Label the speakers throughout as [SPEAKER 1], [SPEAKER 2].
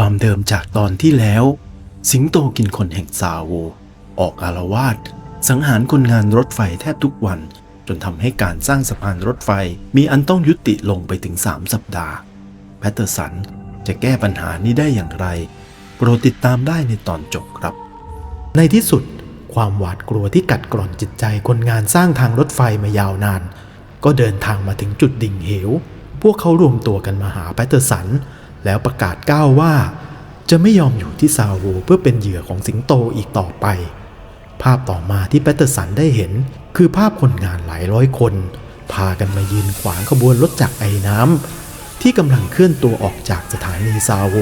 [SPEAKER 1] ความเดิมจากตอนที่แล้ว สิงโตกินคนแห่งซาโว ออกอารวาสสังหารคนงานรถไฟแทบทุกวัน จนทำให้การสร้างสะพานรถไฟมีอันต้องยุติลงไปถึง 3 สัปดาห์ แพตเตอร์สันจะแก้ปัญหานี้ได้อย่างไร โปรดติดตามได้ในตอนจบครับ
[SPEAKER 2] ในที่สุด ความหวาดกลัวที่กัดกร่อนจิตใจคนงานสร้างทางรถไฟมายาวนาน ก็เดินทางมาถึงจุดดิ่งเหว พวกเขารวมตัวกันมาหาแพตเตอร์สัน แล้วประกาศก้าวว่า จะไม่ยอมอยู่ที่ซาโวเพื่อเป็นเหยื่อของสิงโตอีกต่อไป ภาพต่อมาที่แพตเตอร์สันได้เห็น คือภาพคนงานหลายร้อยคน พากันมายืนขวางขบวนรถจักรไอ้น้ำที่กำลังเคลื่อนตัวออกจากสถานีซาโว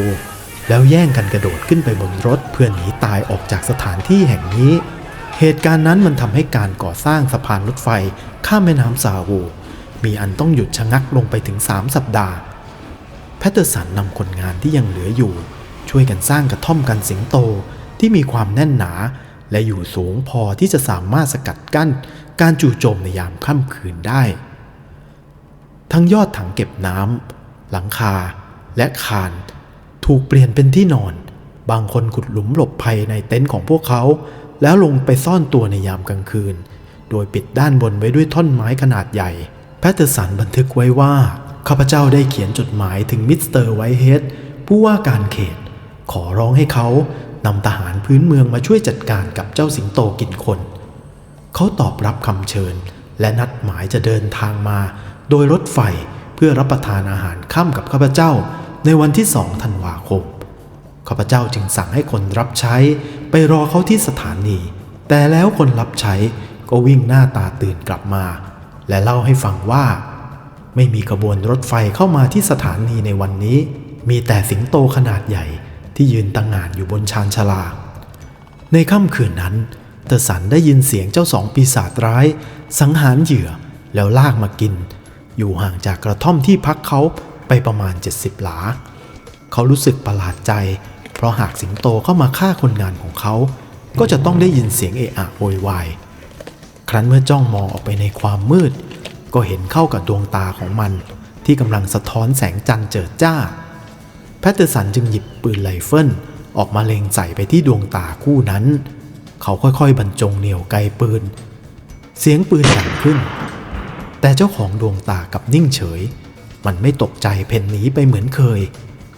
[SPEAKER 2] แล้วแย่งกันกระโดดขึ้นไปบนรถเพื่อหนีตายออกจากสถานที่แห่งนี้ เหตุการณ์นั้นมันทำให้การก่อสร้างสะพานรถไฟข้ามแม่น้ำซาโวมีอันต้องหยุดชะงักลงไปถึง 3 สัปดาห์ ตเตอร์สันนำคนงานที่ยังเหลืออยู่ ช่วยกันสร้างกระท่อมกันสิงโตที่มีความแน่นหนา และอยู่สูงพอที่จะสามารถสกัดกั้น การจู่โจมในยามค่ำคืนได้ ทั้งยอดถังเก็บน้ำหลังคาและคาน ถูกเปลี่ยนเป็นที่นอน บางคนขุดหลุมหลบภัยในเต็นท์ของพวกเขา แล้วลงไปซ่อนตัวในยามกลางคืน โดยปิดด้านบนไว้ด้วยท่อนไม้ขนาดใหญ่แพตเตอร์สันบันทึกไว้ว่า ข้าพเจ้าได้เขียนจดหมายถึงมิสเตอร์ไวท์เฮดผู้ว่าการเขต ขอร้องให้เขานำทหารพื้นเมืองมาช่วยจัดการกับเจ้าสิงโตกินคน เขาตอบรับคำเชิญ และนัดหมายจะเดินทางมา โดยรถไฟเพื่อรับประทานอาหารค่ำกับข้าพเจ้าในวันที่สองธันวาคม ข้าพเจ้าจึงสั่งให้คนรับใช้ไปรอเขาที่สถานี แต่แล้วคนรับใช้ก็วิ่งหน้าตาตื่นกลับมา และเล่าให้ฟังว่า ไม่มีขบวนรถไฟเข้ามาที่สถานีในวันนี้ มีแต่สิงโตขนาดใหญ่ที่ยืนตั้งงานอยู่บนชานชาลา ในค่ำคืนนั้นเตอร์สันได้ยินเสียงเจ้าสองปีศาจร้าย สังหารเหยื่อแล้วลากมากิน อยู่ห่างจากกระท่อมที่พักเขาไปประมาณ 70 หลา เขารู้สึกประหลาดใจ เพราะหากสิงโตเข้ามาฆ่าคนงานของเขา ก็จะต้องได้ยินเสียงเอะอะโวยวาย ครั้นเมื่อจ้องมองออกไปในความมืด ก็เห็นเข้ากับดวงตาของมัน ที่กำลังสะท้อนแสงจันทร์เจิดจ้า แพตเตอร์สันจึงหยิบปืนไรเฟิลออกมาเล็งใส่ไปที่ดวงตาคู่นั้น เขาค่อยๆบรรจงเหนี่ยวไกลปืน เสียงปืนดังขึ้น แต่เจ้าของดวงตากับนิ่งเฉย มันไม่ตกใจเพ่นหนีไปเหมือนเคย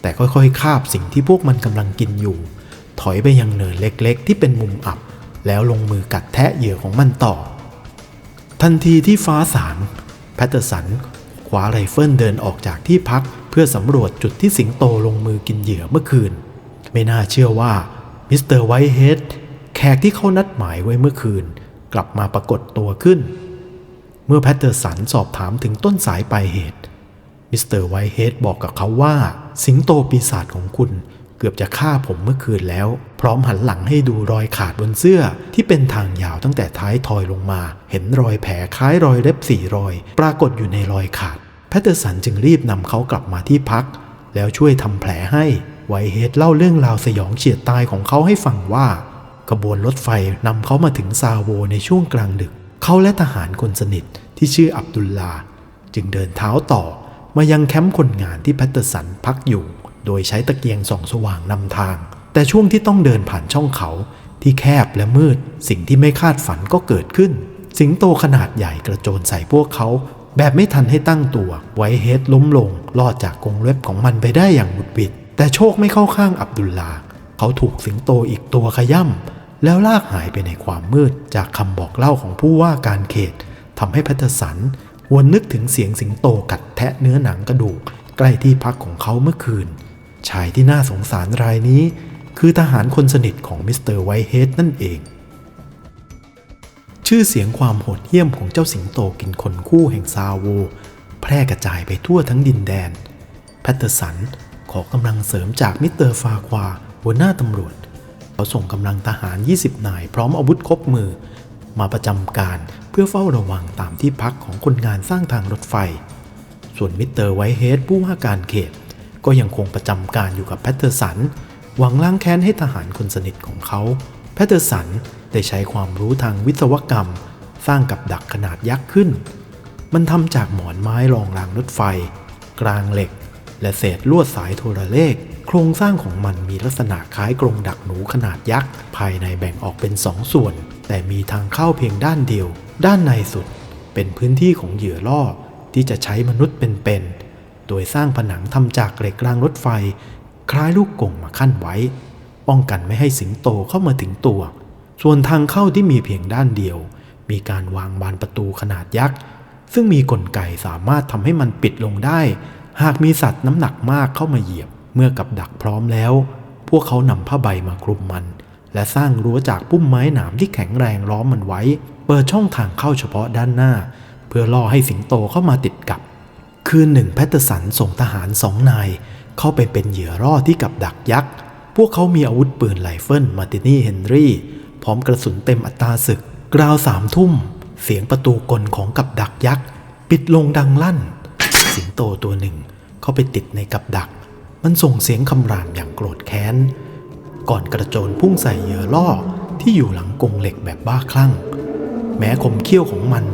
[SPEAKER 2] แต่ค่อยๆคาบสิ่งที่พวกมันกำลังกินอยู่ ถอยไปยังเนินเล็กๆ ที่เป็นมุมอับ แล้วลงมือกัดแทะเหยื่อของมันต่อ ทันทีที่ฟ้าสาง แพตเตอร์สันคว้าไรเฟิลเดินออกจากที่พักเพื่อสำรวจจุดที่สิงโตลงมือกินเหยื่อเมื่อคืน ไม่น่าเชื่อว่ามิสเตอร์ไวท์เฮดแขกที่เขานัดหมายไว้เมื่อคืน กลับมาปรากฏตัวขึ้น เมื่อแพตเตอร์สันสอบถามถึงต้นสายปลายเหตุมิสเตอร์ไวท์เฮดบอกกับเขาว่า สิงโตปีศาจของคุณ เกือบจะฆ่าผมเมื่อคืนแล้ว พร้อมหันหลังให้ดูรอยขาดบนเสื้อ ที่เป็นทางยาวตั้งแต่ท้ายทอยลงมา เห็นรอยแผลคล้ายรอยเล็บสี่รอย ปรากฏอยู่ในรอยขาด แพตเตอร์สันจึงรีบนำเขากลับมาที่พัก แล้วช่วยทำแผลให้ไวเฮดเล่าเรื่องราวสยองเฉียดตายของเขาให้ฟังว่าขบวนรถไฟนำเขามาถึงซาโวในช่วงกลางดึก เขาและทหารคนสนิทที่ชื่ออับดุลลา จึงเดินเท้าต่อมายังแคมป์คนงานที่แพตเตอร์สันพักอยู่ โดยใช้ตะเกียงส่องสว่างนำทาง แต่ช่วงที่ต้องเดินผ่านช่องเขาที่แคบและมืด สิ่งที่ไม่คาดฝันก็เกิดขึ้น สิงโตขนาดใหญ่กระโจนใส่พวกเขา แบบไม่ทันให้ตั้งตัว ไวเฮดล้มลงรอดจากกรงเล็บของมันไปได้อย่างบุดบิด แต่โชคไม่เข้าข้างอับดุลลา เขาถูกสิงโตอีกตัวขย่ำแล้วลากหายไปในความมืด จากคำบอกเล่าของผู้ว่าการเขตทำให้แพทเทอร์สันวนนึกถึงเสียงสิงโตกัดแทะเนื้อหนังกระดูก ใกล้ที่พักของเขาเมื่อคืน ชายที่น่าสงสารรายนี้ คือทหารคนสนิทของมิสเตอร์ไวท์เฮดนั่นเอง ชื่อเสียงความโหดเหี้ยมของเจ้าสิงโตกินคนคู่แห่งซาโว แพร่กระจายไปทั่วทั้งดินแดน แพตเตอร์สันขอกำลังเสริมจากมิสเตอร์ฟาควาหัวหน้าตำรวจเขาส่งกำลังทหาร 20 นายพร้อมอาวุธครบมือ มาประจำการเพื่อเฝ้าระวังตามที่พักของคนงานสร้างทางรถไฟ ส่วนมิสเตอร์ไวท์เฮดผู้ว่าการเขต ก็ยังคงประจำการอยู่กับแพตเตอร์สัน หวังล้างแค้นให้ทหารคนสนิทของเขา แพตเตอร์สันได้ใช้ความรู้ทางวิศวกรรม สร้างกับดักขนาดยักษ์ขึ้น มันทำจากหมอนไม้รองรางรถไฟ กลางเหล็ก และเศษลวดสายโทรเลข โครงสร้างของมันมีลักษณะคล้ายกรงดักหนูขนาดยักษ์ ภายในแบ่งออกเป็นสองส่วน แต่มีทางเข้าเพียงด้านเดียว ด้านในสุด เป็นพื้นที่ของเหยื่อล่อที่จะใช้มนุษย์เป็นๆ โดยสร้างผนังทำจากเหล็กรางรถไฟ คล้ายลูกกงมาขั้นไว้ ป้องกันไม่ให้สิงโตเข้ามาถึงตัว ส่วนทางเข้าที่มีเพียงด้านเดียว มีการวางบานประตูขนาดยักษ์ ซึ่งมีกลไกสามารถทำให้มันปิดลงได้ หากมีสัตว์น้ำหนักมากเข้ามาเหยียบ เมื่อกับดักพร้อมแล้ว พวกเขานำผ้าใบมาคลุมมัน และสร้างรั้วจากพุ่มไม้หนามที่แข็งแรงล้อมมันไว้ เปิดช่องทางเข้าเฉพาะด้านหน้า เพื่อล่อให้สิงโตเข้ามาติดกับ คืนหนึ่งแพตเตอร์สันส่งทหารสองนาย เข้าไปเป็นเหยื่อร่อที่กับดักยักษ์ พวกเขามีอาวุธปืนไรเฟิลมาร์ตินี่เฮนรี่ พร้อมกระสุนเต็มอัตราศึก กราวสามทุ่ม เสียงประตูกลของกับดักยักษ์ ปิดลงดังลั่น สิงโตตัวหนึ่งเข้าไปติดในกับดัก มันส่งเสียงคำรามอย่างโกรธแค้น ก่อนกระโจนพุ่งใส่เหยื่อล่อที่อยู่หลังกรงเหล็กแบบบ้าคลั่ง แม้คมเขี้ยวของมัน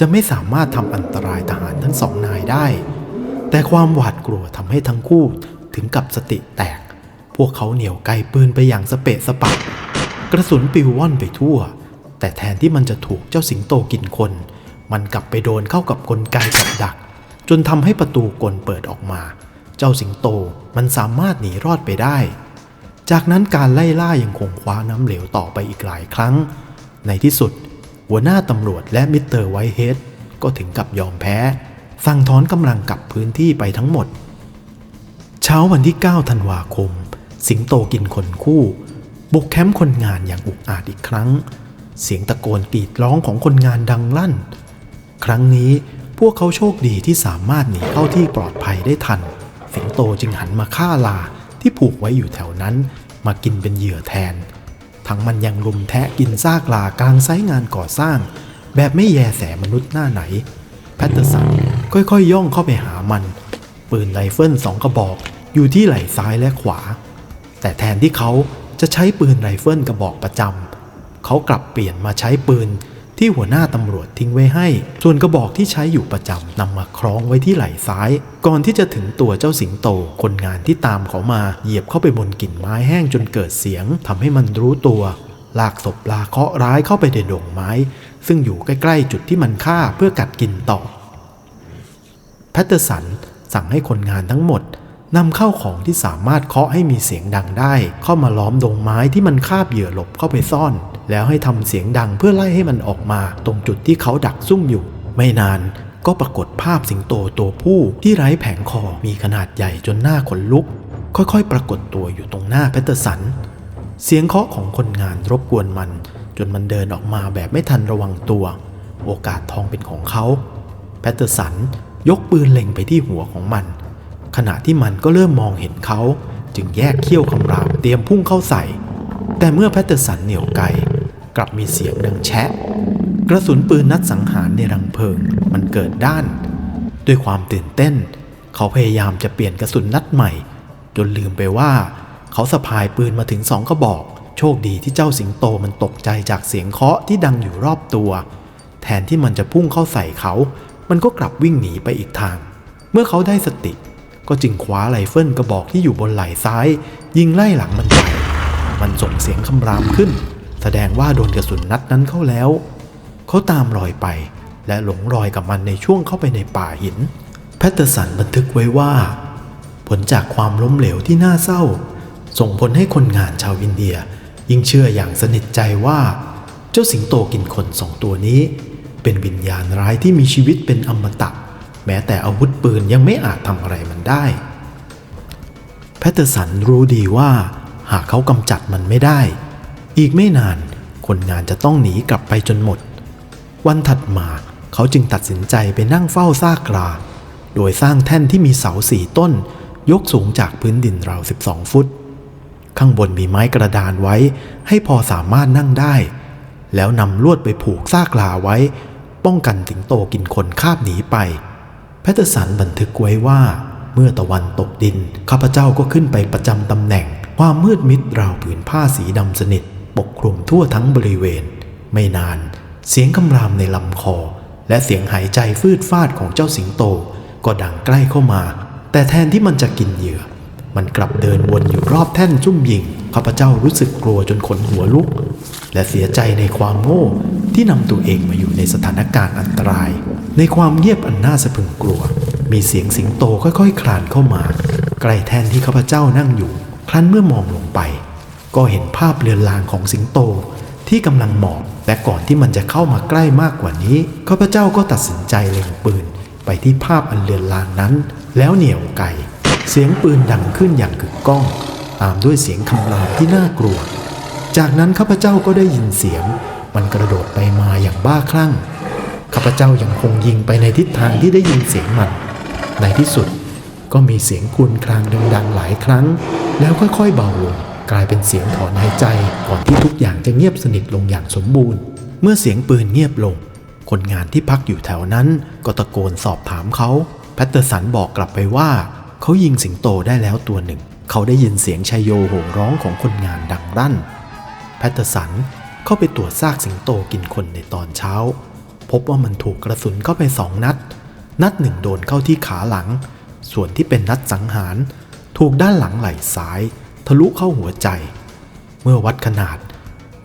[SPEAKER 2] จะไม่สามารถทำอันตรายทหารทั้งสองนายได้ แต่ความหวาดกลัวทำให้ทั้งคู่ถึงกับสติแตก พวกเขาเหนี่ยวไกปืนไปอย่างสเปะสปะ กระสุนปิวว่อนไปทั่ว แต่แทนที่มันจะถูกเจ้าสิงโตกินคน มันกลับไปโดนเข้ากับกลไกกับดัก จนทำให้ประตูกลเปิดออกมา เจ้าสิงโตมันสามารถหนีรอดไปได้ จากนั้นการไล่ล่ายังคงคว้าน้ำเหลวต่อไปอีกหลายครั้ง ในที่สุด หัวหน้าตำรวจและมิสเตอร์ไวท์เฮดก็ถึงกับยอมแพ้ สั่งถอนกำลังกลับพื้นที่ไปทั้งหมด เช้าวันที่ 9 ธันวาคม สิงโตกินคนคู่ บุกแคมป์คนงานอย่างอุกอาจอีกครั้ง เสียงตะโกนกรีดร้องของคนงานดังลั่น ครั้งนี้พวกเขาโชคดีที่สามารถหนีเข้าที่ปลอดภัยได้ทัน สิงโตจึงหันมาฆ่าลาที่ผูกไว้อยู่แถวนั้น มากินเป็นเหยื่อแทน ทั้งมันยังลุมแทะกินซากลากลางไซต์งานก่อสร้าง แบบไม่แยแสมนุษย์หน้าไหน แพตเตอร์สันค่อยๆย่องเข้าไปหามัน ปืนไรเฟิลสองกระบอกอยู่ที่ไหล่ซ้ายและขวา แต่แทนที่เขาจะใช้ปืนไรเฟิลกระบอกประจำเขากลับเปลี่ยนมาใช้ปืน ที่หัวหน้าตำรวจทิ้งไว้ให้ ส่วนกระบอกที่ใช้อยู่ประจำนำมาคล้องไว้ที่ไหล่ซ้าย ก่อนที่จะถึงตัวเจ้าสิงโต คนงานที่ตามเขามาเหยียบเข้าไปบนกิ่งไม้แห้งจนเกิดเสียงทำให้มันรู้ตัวลากศพลาเคาะร้ายเข้าไปในดงไม้ ซึ่งอยู่ใกล้ๆจุดที่มันฆ่าเพื่อกัดกินต่อแพตเตอร์สันสั่งให้คนงานทั้งหมดนำเข้าของที่สามารถเคาะให้มีเสียงดังได้ เข้ามาล้อมดงไม้ที่มันคาบเหยื่อหลบเข้าไปซ่อน แล้วให้ทำเสียงดังเพื่อไล่ให้มันออกมาตรงจุดที่เขาดักซุ่มอยู่ ไม่นานก็ปรากฏภาพสิงโตตัวผู้ที่ไร้แผงคอมีขนาดใหญ่จนหน้าขนลุก ค่อยๆ ปรากฏตัวอยู่ตรงหน้าแพตเตอร์สัน เสียงเคาะของคนงานรบกวนมัน จนมันเดินออกมาแบบไม่ทันระวังตัว โอกาสทองเป็นของเขา แพตเตอร์สันยกปืนเล็งไปที่หัวของมัน ขณะที่มันก็เริ่มมองเห็นเขา จึงแยกเขี้ยวคำรามเตรียมพุ่งเข้าใส่ แต่เมื่อแพตเตอร์สันเหนี่ยวไก กลับมีเสียงดังแชะ กระสุนปืนนัดสังหารในรังเพลิงมันเกิดด้าน ด้วยความตื่นเต้น เขาพยายามจะเปลี่ยนกระสุนนัดใหม่ จนลืมไปว่า เขาสะพายปืนมาถึงสองกระบอก โชคดีที่เจ้าสิงโตมันตกใจจากเสียงเคาะที่ดังอยู่รอบตัว แทนที่มันจะพุ่งเข้าใส่เขา มันก็กลับวิ่งหนีไปอีกทาง เมื่อเขาได้สติ ก็จึงคว้าไรเฟิลกระบอกที่อยู่บนไหล่ซ้าย ยิงไล่หลังมันไปมันส่งเสียงคำรามขึ้น แสดงว่าโดนกระสุนนัดนั้นเข้าแล้ว เขาตามรอยไป และหลงรอยกับมันในช่วงเข้าไปในป่าหิน แพตเตอร์สันบันทึกไว้ว่า ผลจากความล้มเหลวที่น่าเศร้า ส่งผลให้คนงานชาวอินเดีย ยิ่งเชื่ออย่างสนิทใจว่า เจ้าสิงโตกินคนสองตัวนี้ เป็นวิญญาณร้ายที่มีชีวิตเป็นอมตะแม้แต่อาวุธปืนยังไม่อาจทำอะไรมันได้ แพตเตอร์สันรู้ดีว่าหากเขากำจัดมันไม่ได้ อีกไม่นานคนงานจะต้องหนีกลับไปจนหมด วันถัดมาเขาจึงตัดสินใจไปนั่งเฝ้าซากกลา โดยสร้างแท่นที่มีเสาสี่ต้น ยกสูงจากพื้นดินราว12 ฟุต ข้างบนมีไม้กระดานไว้ให้พอสามารถนั่งได้ แล้วนำลวดไปผูกซากลาไว้ ป้องกันสิงโตกินคนคาบหนีไป แพทเทอร์สันบันทึกไว้ว่า เมื่อตะวันตกดิน ข้าพเจ้าก็ขึ้นไปประจำตำแหน่งความมืดมิดราวผืนผ้าสีดำสนิท ปกคลุมทั่วทั้งบริเวณ ไม่นาน เสียงคำรามในลำคอ และเสียงหายใจฟืดฟาดของเจ้าสิงโต ก็ดังใกล้เข้ามา แต่แทนที่มันจะกินเหยื่อ มันกลับเดินวนอยู่รอบแท่นซุ่มยิงข้าพเจ้ารู้สึกกลัวจนขนหัวลุก และเสียใจในความโง่ที่นำตัวเองมาอยู่ในสถานการณ์อันตราย ในความเงียบอันน่าสะพรึงกลัว มีเสียงสิงโตค่อยๆคลานเข้ามา ใกล้แท่นที่ข้าพเจ้านั่งอยู่ ครั้นเมื่อมองลงไป ก็เห็นภาพเรือนรางของสิงโตที่กำลังหมอบและก่อนที่มันจะเข้ามาใกล้มากกว่านี้ข้าพเจ้าก็ตัดสินใจเล็งปืนไปที่ภาพอันเรือนรางนั้น แล้วเหนี่ยวไกเสียงปืนดังขึ้นอย่างกึกก้อง ตามด้วยเสียงคำรามที่น่ากลัว จากนั้นข้าพเจ้าก็ได้ยินเสียง มันกระโดดไปมาอย่างบ้าคลั่งข้าพเจ้ายังคงยิงไปในทิศทางที่ได้ยินเสียงมัน ในที่สุดก็มีเสียงครวญครางดังๆหลายครั้ง แล้วค่อยๆเบาลง กลายเป็นเสียงถอนหายใจก่อนที่ทุกอย่างจะเงียบสนิทลงอย่างสมบูรณ์ เมื่อเสียงปืนเงียบลง คนงานที่พักอยู่แถวนั้นก็ตะโกนสอบถามเขาแพตเตอร์สันบอกกลับไปว่า เขายิงสิงโตได้แล้วตัวหนึ่ง เขาได้ยินเสียงชายโยโห่ร้องของคนงานดังรั่นแพตเตอร์สันเข้าไปตรวจซากสิงโตกินคนในตอนเช้า พบว่ามันถูกกระสุนเข้าไปสองนัด นัดหนึ่งโดนเข้าที่ขาหลัง ส่วนที่เป็นนัดสังหาร ถูกด้านหลังไหล่ซ้าย ทะลุเข้าหัวใจ เมื่อวัดขนาด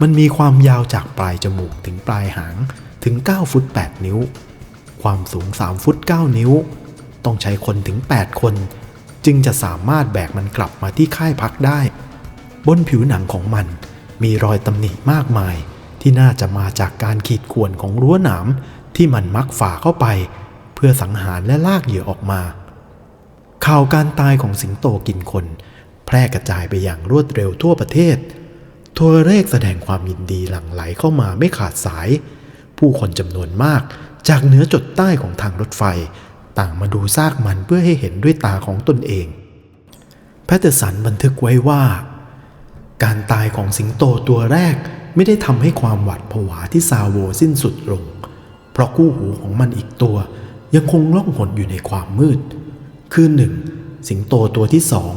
[SPEAKER 2] มันมีความยาวจากปลายจมูกถึงปลายหางถึง 9 ฟุต 8 นิ้ว ความสูง 3 ฟุต 9 นิ้ว ต้องใช้คนถึง 8 คน จึงจะสามารถแบกมันกลับมาที่ค่ายพักได้ บนผิวหนังของมันมีรอยตำหนิมากมาย ที่น่าจะมาจากการขีดข่วนของรั้วหนามที่มันมักฝ่าเข้าไป เพื่อสังหารและลากเหยื่อออกมา ข่าวการตายของสิงโตกินคน แพร่กระจายไปอย่างรวดเร็วทั่วประเทศโทรเลขแสดงความยินดีหลั่งไหลเข้ามาไม่ขาดสาย ผู้คนจำนวนมากจากเหนือจดใต้ของทางรถไฟ ต่างมาดูซากมันเพื่อให้เห็นด้วยตาของตนเอง แพทเทอร์สันบันทึกไว้ว่า การตายของสิงโตตัวแรกไม่ได้ทำให้ความหวาดผวาที่ซาโวสิ้นสุดลง เพราะคู่หูของมันอีกตัว ยังคงล่องหนอยู่ในความมืด คืนหนึ่ง สิงโตตัวที่สอง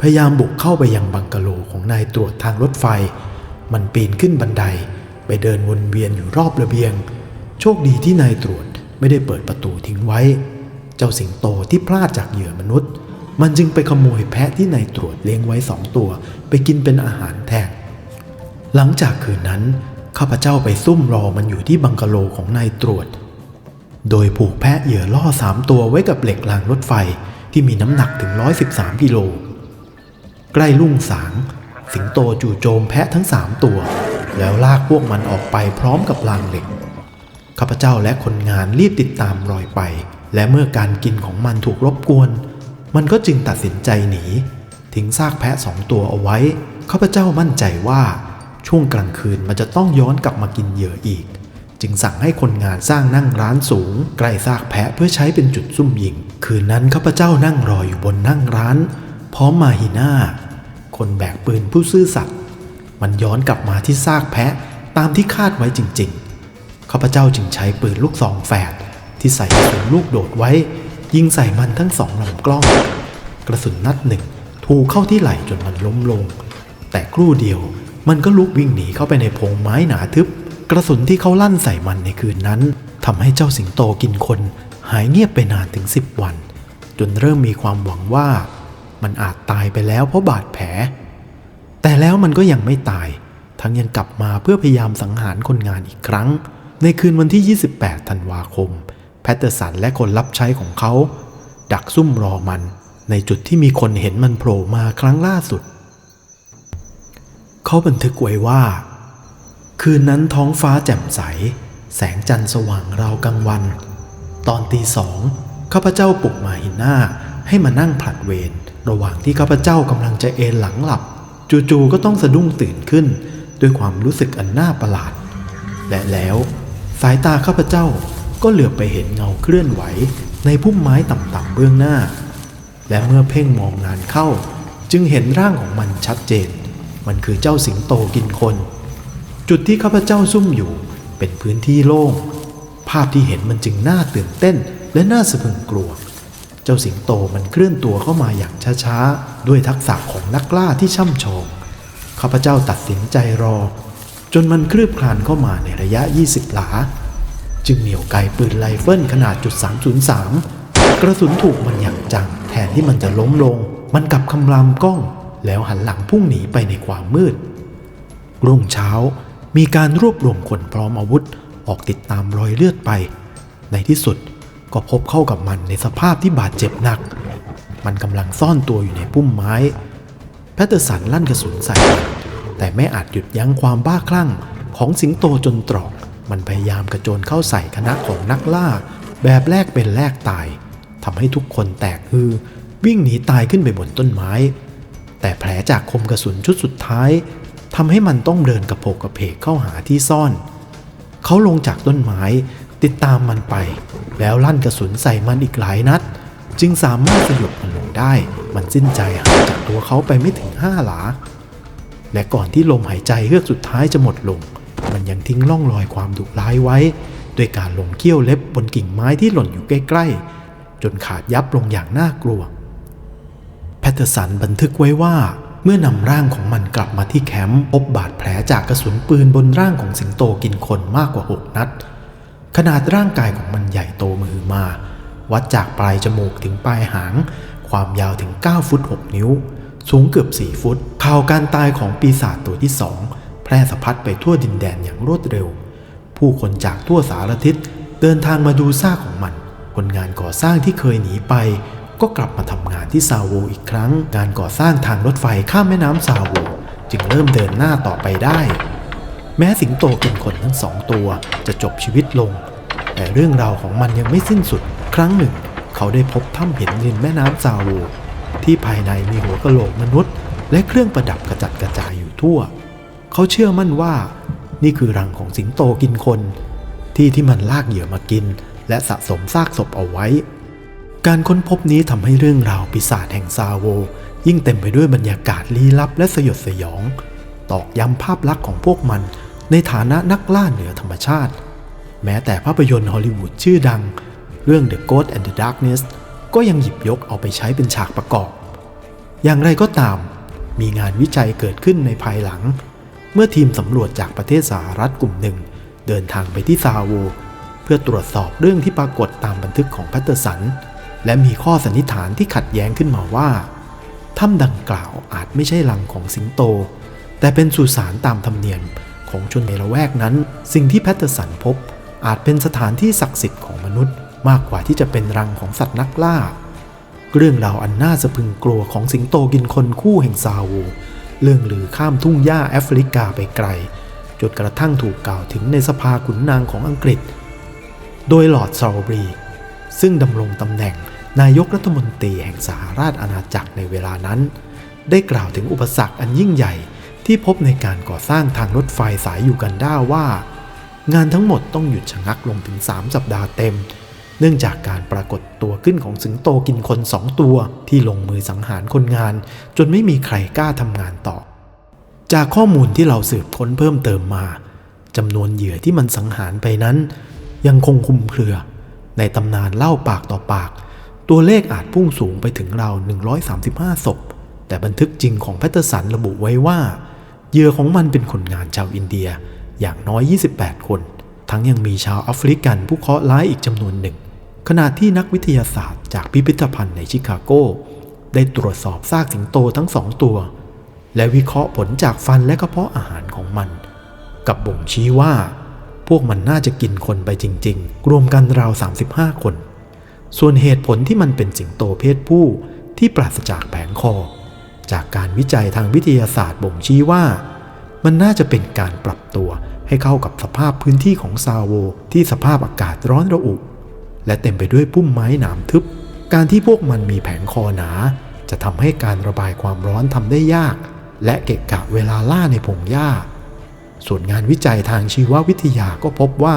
[SPEAKER 2] พยายามบุกเข้าไปยังบังกะโลของนายตรวจทางรถไฟ มันปีนขึ้นบันได ไปเดินวนเวียนอยู่รอบระเบียง โชคดีที่นายตรวจไม่ได้เปิดประตูทิ้งไว้ เจ้าสิงโตที่พลาดจากเหยื่อมนุษย์ มันจึงไปขโมยแพะที่นายตรวจเลี้ยงไว้สองตัว ไปกินเป็นอาหารแทนหลังจากคืนนั้นข้าพเจ้าไปซุ่มรอมันอยู่ที่บังกะโลของนายตรวจ โดยผูกแพะเหยื่อล่อสามตัวไว้กับเหล็กรางรถไฟที่มีน้ำหนักถึง 113 กิโล ใกล้ลุ่งสาง สิงโตจู่โจมแพะทั้งสามตัว แล้วลากพวกมันออกไปพร้อมกับรางเหล็กข้าพเจ้าและคนงานรีบติดตามรอยไป และเมื่อการกินของมันถูกรบกวน มันก็จึงตัดสินใจหนี ทิ้งซากแพะสองตัวเอาไว้ข้าพเจ้ามั่นใจว่าช่วงกลางคืนมันจะต้องย้อนกลับมากินเหยื่ออีก จึงสั่งให้คนงานสร้างนั่งร้านสูง ใกล้ซากแพะเพื่อใช้เป็นจุดซุ่มยิง คืนนั้นข้าพเจ้านั่งรออยู่บนนั่งร้าน พร้อมมาฮีน่า คนแบกปืนผู้ซื่อสัตย์มันย้อนกลับมาที่ซากแพะตามที่คาดไว้จริงๆข้าพเจ้าจึงใช้ปืนลูกซองแฝดที่ใส่กระสุนลูกโดดไว้ ยิงใส่มันทั้งสองลำกล้อง กระสุนนัดหนึ่งถูกเข้าที่ไหล่จนมันล้มลง แต่ครู่เดียวมันก็ลุกวิ่งหนีเข้าไปในพงไม้หนาทึบ กระสุนที่เขาลั่นใส่มันในคืนนั้นทำให้เจ้าสิงโตกินคน หายเงียบไปนานถึงสิบวัน จนเริ่มมีความหวังว่า มันอาจตายไปแล้วเพราะบาดแผล แต่แล้วมันก็ยังไม่ตาย ทั้งยังกลับมาเพื่อพยายามสังหารคนงานอีกครั้ง ในคืนวันที่ 28 ธันวาคม แพตเตอร์สันและคนรับใช้ของเขา ดักซุ่มรอมัน ในจุดที่มีคนเห็นมันโผล่มาครั้งล่าสุด เขาบันทึกไว้ว่า คืนนั้นท้องฟ้าแจ่มใส แสงจันทร์สว่างราวกลางวัน ตอนตีสองข้าพเจ้าปลุกมาหินหน้าให้มานั่งผลัดเวร ระหว่างที่ข้าพเจ้ากำลังจะเอนหลังหลับ จู่ๆก็ต้องสะดุ้งตื่นขึ้น ด้วยความรู้สึกอันน่าประหลาด และแล้วสายตาข้าพเจ้าก็เหลือบไปเห็นเงาเคลื่อนไหว ในพุ่มไม้ต่ำๆเบื้องหน้า และเมื่อเพ่งมองนานเข้า จึงเห็นร่างของมันชัดเจน มันคือเจ้าสิงโตกินคน จุดที่ข้าพเจ้าซุ่มอยู่เป็นพื้นที่โล่ง ภาพที่เห็นมันจึงน่าตื่นเต้นและน่าสะพรึงกลัว จ้าสิงโตมันเคลื่อนตัวเข้ามาอย่างช้าๆ ด้วยทักษะของนักล่าที่ช่ำชองข้าพเจ้าตัดสินใจรอ จนมันคลืบคลานเข้ามาในระยะ 20 หลา จึงเหนี่ยวไกปืนไรเฟิลขนาดจุด303 กระสุนถูกมันอย่างจัง แทนที่มันจะล้มลง มันกลับคำรามกล้อง แล้วหันหลังพุ่งหนีไปในความมืด รุ่งเช้ามีการรวบรวมคนพร้อมอาวุธออกติดตามรอยเลือดไป ในที่สุด ก็พบเข้ากับมันในสภาพที่บาดเจ็บหนัก มันกำลังซ่อนตัวอยู่ในพุ่มไม้ แพตเตอร์สันลั่นกระสุนใส่มันแต่ไม่อาจหยุดยั้งความบ้าคลั่งของสิงโตจนตรอก มันพยายามกระโจนเข้าใส่คณะของนักล่า แบบแรกเป็นแรกตายทำให้ทุกคนแตกฮือ วิ่งหนีตายขึ้นไปบนต้นไม้ แต่แผลจากคมกระสุนชุดสุดท้ายทำให้มันต้องเดินกระโผกกระเพกเข้าหาที่ซ่อน เขาลงจากต้นไม้ ติดตามมันไป แล้วลั่นกระสุนใส่มันอีกหลายนัด จึงสามารถสยบมันลงได้ มันสิ้นใจห่างจากตัวเขาไปไม่ถึงห้าหลา และก่อนที่ลมหายใจเฮือกสุดท้ายจะหมดลง มันยังทิ้งร่องรอยความดุร้ายไว้ด้วยการลงเขี้ยวเล็บบนกิ่งไม้ที่หล่นอยู่ใกล้ๆ จนขาดยับลงอย่างน่ากลัว แพตเทอร์สันบันทึกไว้ว่าเมื่อนำร่างของมันกลับมาที่แคมป์พบบาดแผลจากกระสุนปืนบนร่างของสิงโตกินคนมากกว่า 6 นัด ขนาดร่างกายของมันใหญ่โตมือมา วัดจากปลายจมูกถึงปลายหาง ความยาวถึง 9 ฟุต 6 นิ้ว สูงเกือบ 4 ฟุต ข่าวการตายของปีศาจตัวที่สองแพร่สะพัดไปทั่วดินแดนอย่างรวดเร็ว ผู้คนจากทั่วสารทิศเดินทางมาดูซากของมัน คนงานก่อสร้างที่เคยหนีไป ก็กลับมาทำงานที่ซาโวอีกครั้งการก่อสร้างทางรถไฟข้ามแม่น้ำซาโวจึงเริ่มเดินหน้าต่อไปได้ แม้สิงโตกินคนทั้งสองตัวจะจบชีวิตลง แต่เรื่องราวของมันยังไม่สิ้นสุด ครั้งหนึ่ง เขาได้พบถ้ำเห็นริมแม่น้ำซาโวที่ภายในมีหัวกะโหลกมนุษย์ และเครื่องประดับกระจัดกระจายอยู่ทั่ว เขาเชื่อมั่นว่า นี่คือรังของสิงโตกินคน ที่ที่มันลากเหยื่อมากิน และสะสมซากศพเอาไว้ การค้นพบนี้ทำให้เรื่องราวปีศาจแห่งซาโว ยิ่งเต็มไปด้วยบรรยากาศลี้ลับและสยดสยอง ตอกย้ำภาพลักษณ์ของพวกมัน ในฐานะนักล่าเหนือธรรมชาติ แม้แต่ภาพยนตร์ฮอลลีวูดชื่อดัง เรื่อง The Ghost and the Darkness ก็ยังหยิบยกเอาไปใช้เป็นฉากประกอบ อย่างไรก็ตาม มีงานวิจัยเกิดขึ้นในภายหลัง เมื่อทีมสำรวจจากประเทศสหรัฐกลุ่มหนึ่ง เดินทางไปที่ซาโวเพื่อตรวจสอบเรื่องที่ปรากฏตามบันทึกของแพตเตอร์สัน และมีข้อสันนิษฐานที่ขัดแย้งขึ้นมาว่าถ้ำดังกล่าวอาจไม่ใช่รังของสิงโต แต่เป็นสุสานตามธรรมเนียม ของชนในละแวกนั้น สิ่งที่แพตเตอร์สันพบ อาจเป็นสถานที่ศักดิ์สิทธิ์ของมนุษย์ มากกว่าที่จะเป็นรังของสัตว์นักล่า เรื่องราวอันน่าสะพึงกลัวของสิงโตกินคนคู่แห่งซาวูเรื่องลือข้ามทุ่งหญ้าแอฟริกาไปไกล จนกระทั่งถูกกล่าวถึงในสภาขุนนางของอังกฤษ โดยลอร์ดซาวบรี ซึ่งดำรงตำแหน่งนายกรัฐมนตรีแห่งสหราชอาณาจักรในเวลานั้น ได้กล่าวถึงอุปสรรคอันยิ่งใหญ่ ที่พบในการก่อสร้างทางรถไฟสายยูกันดาว่า งานทั้งหมดต้องหยุดชะงักลงถึง 3 สัปดาห์เต็ม เนื่องจากการปรากฏตัวขึ้นของสิงโตกินคนสองตัวที่ลงมือสังหารคนงาน จนไม่มีใครกล้าทำงานต่อ จากข้อมูลที่เราสืบค้นเพิ่มเติมมาจำนวนเหยื่อที่มันสังหารไปนั้น ยังคงคุมเครือ ในตำนานเล่าปากต่อปาก ตัวเลขอาจพุ่งสูงไปถึงราว135ศพแต่บันทึกจริงของแพตเตอร์สันระบุไว้ว่า เหยื่อของมันเป็นคนงานชาวอินเดียอย่างน้อย 28 คน ทั้งยังมีชาวแอฟริกันผู้เคราะห์ร้ายอีกจำนวนหนึ่ง ขณะที่นักวิทยาศาสตร์จากพิพิธภัณฑ์ในชิคาโก ได้ตรวจสอบซากสิงโตทั้งสองตัว และวิเคราะห์ผลจากฟันและกระเพาะอาหารของมัน กับบ่งชี้ว่า พวกมันน่าจะกินคนไปจริง ๆ รวมกันราว 35 คน ส่วนเหตุผลที่มันเป็นสิงโตเพศผู้ที่ปราศจากแผงคอ จากการวิจัยทางวิทยาศาสตร์บ่งชี้ว่า มันน่าจะเป็นการปรับตัวให้เข้ากับสภาพพื้นที่ของซาโว ที่สภาพอากาศร้อนระอุ และเต็มไปด้วยพุ่มไม้หนามทึบ การที่พวกมันมีแผงคอหนา จะทำให้การระบายความร้อนทำได้ยาก และเกะกะเวลาล่าในพงหญ้า ส่วนงานวิจัยทางชีววิทยาก็พบว่า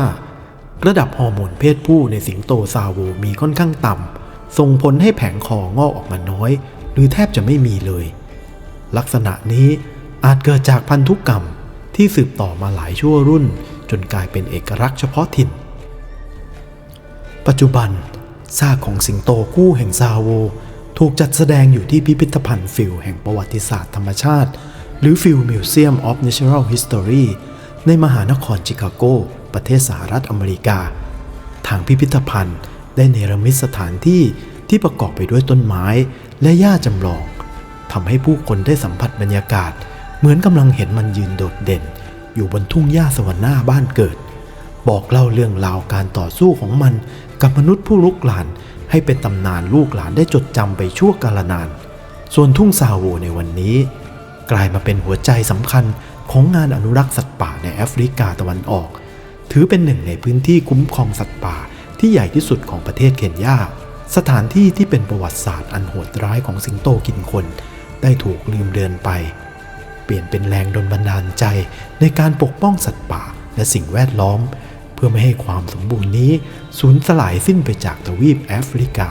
[SPEAKER 2] ระดับฮอร์โมนเพศผู้ในสิงโตซาโวมีค่อนข้างต่ำส่งผลให้แผงคองอกออกมาน้อย หรือแทบจะไม่มีเลย ลักษณะนี้อาจเกิดจากพันธุกรรมที่สืบต่อมาหลายชั่วรุ่น จนกลายเป็นเอกลักษณ์เฉพาะถิ่น ปัจจุบันซากของสิงโตคู่แห่งซาโว ถูกจัดแสดงอยู่ที่พิพิธภัณฑ์ฟิลแห่งประวัติศาสตร์ธรรมชาติ หรือฟิลมิวเซียม of Natural History ในมหานครชิคาโก ประเทศสหรัฐอเมริกา ทางพิพิธภัณฑ์ได้เนรมิตสถานที่ที่ประกอบไปด้วยต้นไม้และหญ้าจำลอง ทำให้ผู้คนได้สัมผัสบรรยากาศ เหมือนกำลังเห็นมันยืนโดดเด่น อยู่บนทุ่งหญ้าสวรรค์หน้าบ้านเกิด บอกเล่าเรื่องราวการต่อสู้ของมันกับมนุษย์ผู้ลุกหลาน ให้เป็นตำนานลูกหลานได้จดจำไปชั่วกาลนาน ส่วนทุ่งซาโวในวันนี้ กลายมาเป็นหัวใจสำคัญของงานอนุรักษ์สัตว์ป่าในแอฟริกาตะวันออก ถือเป็นหนึ่งในพื้นที่คุ้มครองสัตว์ป่าที่ใหญ่ที่สุดของประเทศเคนยาสถานที่ที่เป็นประวัติศาสตร์อันโหดร้ายของสิงโตกินคน ได้ถูกลืมเดือนไป เปลี่ยนเป็นแรงดลบันดาลใจในการปกป้องสัตว์ป่าและสิ่งแวดล้อม เพื่อไม่ให้ความสมบูรณ์นี้สูญสลายสิ้นไปจากทวีปแอฟริกา